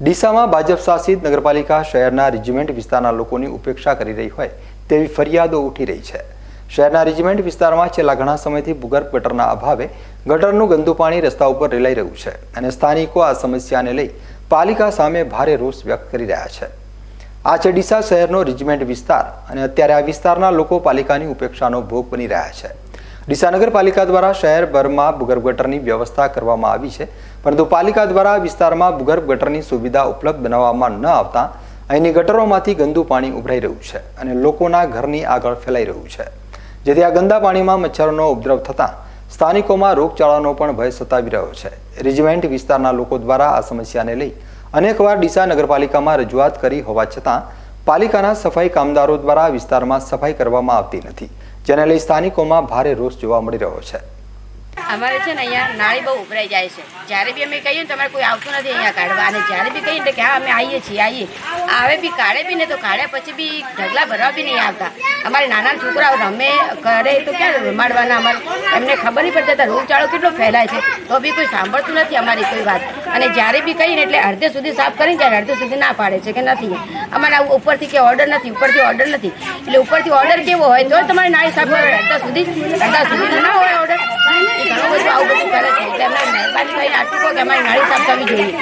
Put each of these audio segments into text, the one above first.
ડીસામાં ભાજપ શાસિત નગરપાલિકા શહેરના રેજિમેન્ટ વિસ્તારના લોકોની ઉપેક્ષા કરી રહી હોય તેવી ફરિયાદો ઉઠી રહી છે. શહેરના રેજિમેન્ટ વિસ્તારમાં છેલ્લા ઘણા સમયથી ભૂગર્ભ ગટરના અભાવે ગટરનું ગંદુ પાણી રસ્તા ઉપર રેલાઈ રહ્યું છે અને સ્થાનિકો આ સમસ્યાને લઈ પાલિકા સામે ભારે રોષ વ્યક્ત કરી રહ્યા છે. આ છે ડીસા શહેરનો રેજિમેન્ટ વિસ્તાર અને અત્યારે આ વિસ્તારના લોકો પાલિકાની ઉપેક્ષાનો ભોગ બની રહ્યા છે. ડીસા નગરપાલિકા દ્વારા શહેરભરમાં ભૂગર્ભ ગટરની વ્યવસ્થા કરવામાં આવી છે, પરંતુ પાલિકા દ્વારા વિસ્તારમાં ભૂગર્ભ ગટરની સુવિધા ઉપલબ્ધ બનાવવામાં ન આવતા અહીંની ગટરોમાંથી ગંદુ પાણી ઉભરાઈ રહ્યું છે અને લોકોના ઘરની આગળ ફેલાઈ રહ્યું છે. જેથી આ ગંદા પાણીમાં મચ્છરોનો ઉપદ્રવ થતાં સ્થાનિકોમાં રોગચાળાનો પણ ભય સતાવી રહ્યો છે. રેજિમેન્ટ વિસ્તારના લોકો દ્વારા આ સમસ્યાને લઈ અનેકવાર ડીસા નગરપાલિકામાં રજૂઆત કરી હોવા છતાં પાલિકાના સફાઈ કામદારો દ્વારા વિસ્તારમાં સફાઈ કરવામાં આવતી નથી. જેને લઈ સ્થાનિકોમાં ભારે રોષ જોવા મળી રહ્યો છે. અમારે છે ને અહીંયા નાળી બહુ ઉભરાઈ જાય છે. જ્યારે બી અમે કહીએ ને તમારે કોઈ આવતું નથી અહીંયા કાઢવા. અને જ્યારે બી કહીએ કે હા, અમે આવીએ છીએ, આવીએ. આવે બી, કાઢે બી ને તો કાઢ્યા પછી બી ઢગલા ભરવા બી નહીં આવતા. અમારે નાના છોકરાઓ રમે, કરે તો ક્યાં રમાડવાના? અમારે એમને ખબર નહીં પડતી હતા રોગચાળો કેટલો ફેલાય છે. તો બી કોઈ સાંભળતું નથી અમારી કોઈ વાત. અને જ્યારે બી કહીએ એટલે અડધે સુધી સાફ કરીને ત્યારે અડધે સુધી ના પાડે છે કે નથી. અમારા ઉપરથી કે ઓર્ડર નથી, ઉપરથી ઓર્ડર નથી. એટલે ઉપરથી ઓર્ડર કેવો હોય, તો તમારે નાળી સાફ કરે અડધા સુધી અડધા સુધી ના હોય ઓર્ડર. નાળી સાફ કરવી જોઈએ.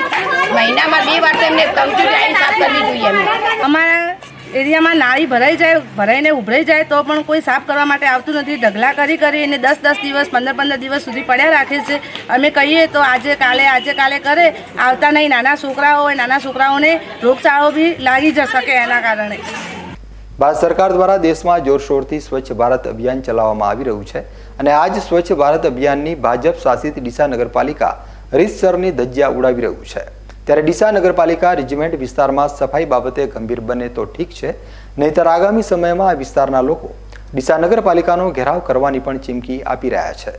મહિનામાં બે વાર તો એમને કમ્પ્યુટર નાળી સાફ કરવી જોઈએ એમને. અમારા એરિયામાં નાળી ભરાઈ જાય, ભરાઈને ઉભરાઈ જાય તો પણ કોઈ સાફ કરવા માટે આવતું નથી. ઢગલા કરી કરી એને દસ દસ દિવસ, પંદર પંદર દિવસ સુધી પડ્યા રાખે છે. અમે કહીએ તો આજે કાલે આજે કાલે કરે. આવતા નહીં. નાના છોકરાઓ હોય, નાના છોકરાઓને રોગચાળો બી લાગી જ શકે એના કારણે. ભારત સરકાર દ્વારા દેશમાં જોરશોરથી સ્વચ્છ ભારત અભિયાન ચલાવવામાં આવી રહ્યું છે અને આ જ સ્વચ્છ ભારત અભિયાનની ભાજપ શાસિત ડીસા નગરપાલિકા રીતસરની ધજ્જા ઉડાવી રહ્યું છે. ત્યારે ડીસા નગરપાલિકા રેજિમેન્ટ વિસ્તારમાં સફાઈ બાબતે ગંભીર બને તો ઠીક છે, નહીતર આગામી સમયમાં આ વિસ્તારના લોકો ડીસા નગરપાલિકાનો ઘેરાવ કરવાની પણ ચીમકી આપી રહ્યા છે.